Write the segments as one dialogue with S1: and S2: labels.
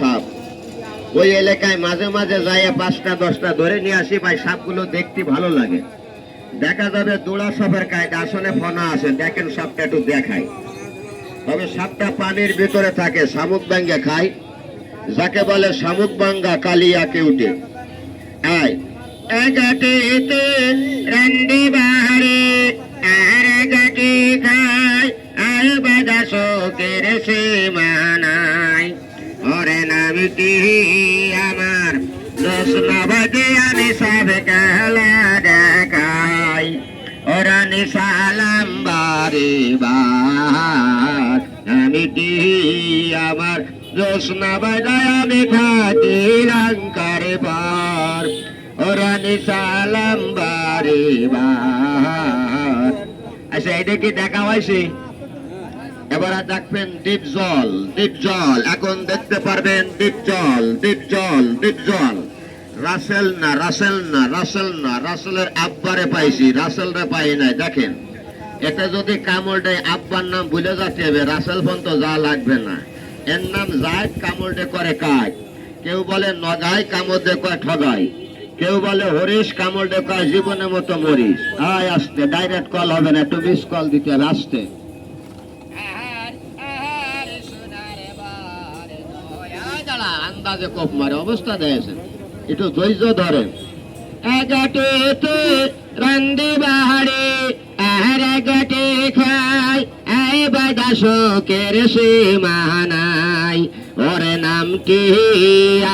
S1: সাপ ওই এলাকায় মাঝে মাঝে যাই পাঁচটা, দশটা ধরে নিয়ে আসি, ভাই সাপগুলো দেখতে ভালো লাগে। দেখা যাবে দোড়া সাপের কায়দা আসলে ফনা আছে দেখেন সাপটা একটু দেখায় তবে সাপটা পানির ভিতরে থাকে, শামুক ব্যাঙ্গে খায় যাকে বলে শামুক বাঙ্গা কালিয়াকে উঠে। আয় আর বাজা শোকের সীমানায় আমি সব খেলা দেখাই। ওরা নিশালাম বারে বার আমি কি আমার। দোষ না বাজায় আমি খাটি লঙ্কারে আচ্ছা এটা কি দেখা হয়েছে? এবার দেখবেন ডিপ জল ডিপ জল। এখন দেখতে পারবেন ডিপ জল ডিপ জল ডিপ জল। রাসেল না রাসেল না রাসেল না, রাসেলের আব্বারে পাইছি, রাসেলরে পাই নাই, দেখেন। এটা যদি কামড় আব্বার নাম ভুলে যাচ্ছে হবে, রাসেল ফোন তো যা লাগবে না। এর নাম যায় কামড় করে কাজ কেউ বলে নগাই কামড় দে কয় ঠগাই। কেউ বলে হরিশ কামড় দে কয় জীবনের মতো মরিস আয় আসতে ডাইরেক্ট কল হবে না, একটু মিস কল দিতে হবে, আসতে। আন্দাজে কোপ মারে, অবস্থা দিয়েছেন একটু ধৈর্য ধরেন। এগাটেতে রন্দে বাহারে আর এগাটে খাই আয় বাদা শোকের সীমানাই ওরে নাম কি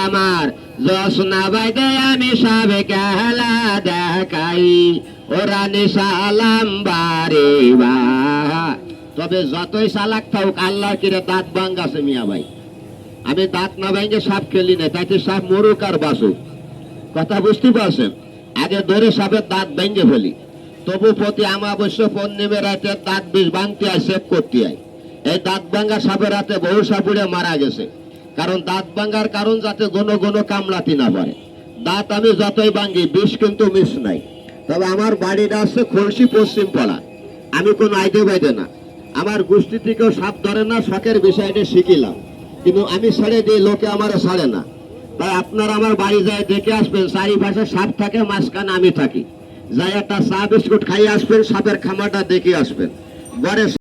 S1: আমার? জসনা বাইদে আমি সব খেলা দেখাই। ওরা নিশালাম বারে বা তবে যতই চালাক থাকুক আল্লাহ কিরে দাঁত ভাঙ্গাছে মিয়া ভাই। আমি দাঁত না ভাঙ্গে সাপ খেলি না তাকে সাপ মরুক আর বাসুক কথা বুঝতে পারছেন? আগে ধরে সাপের দাঁত ভেঙে ফেলি। তবু প্রতি আমাবস্য পূর্ণিমের রাতে দাঁত বিষ ভাঙতে হয় সেভ করতে আয় এই দাঁত ভাঙ্গা সাপের রাতে বহু সাপুড়ে মারা গেছে। কারণ দাঁত ভাঙ্গার কারণ যাতে ঘন ঘন কামড়াতে না পারে। দাঁত আমি যতই ভাঙ্গি বিষ কিন্তু মিস নাই। তবে আমার বাড়িটা আছে খলসি পশ্চিম পাড়া। আমি কোনো আইডে বাইদে না। আমার গোষ্ঠী থেকেও সাপ ধরে না, শখের বিষয়টা শিখিলাম। কিন্তু আমি সারে দিই, লোকে আমার সারে না। তাই আপনার আমার বাড়ি যায় দেখে আসবেন, চারিপাশে সাপ থাকে, মাঝখানে আমি থাকি। যাই একটা চা বিস্কুট খাইয়ে আসবেন, সাপের খামারটা দেখে আসবেন। ঘরে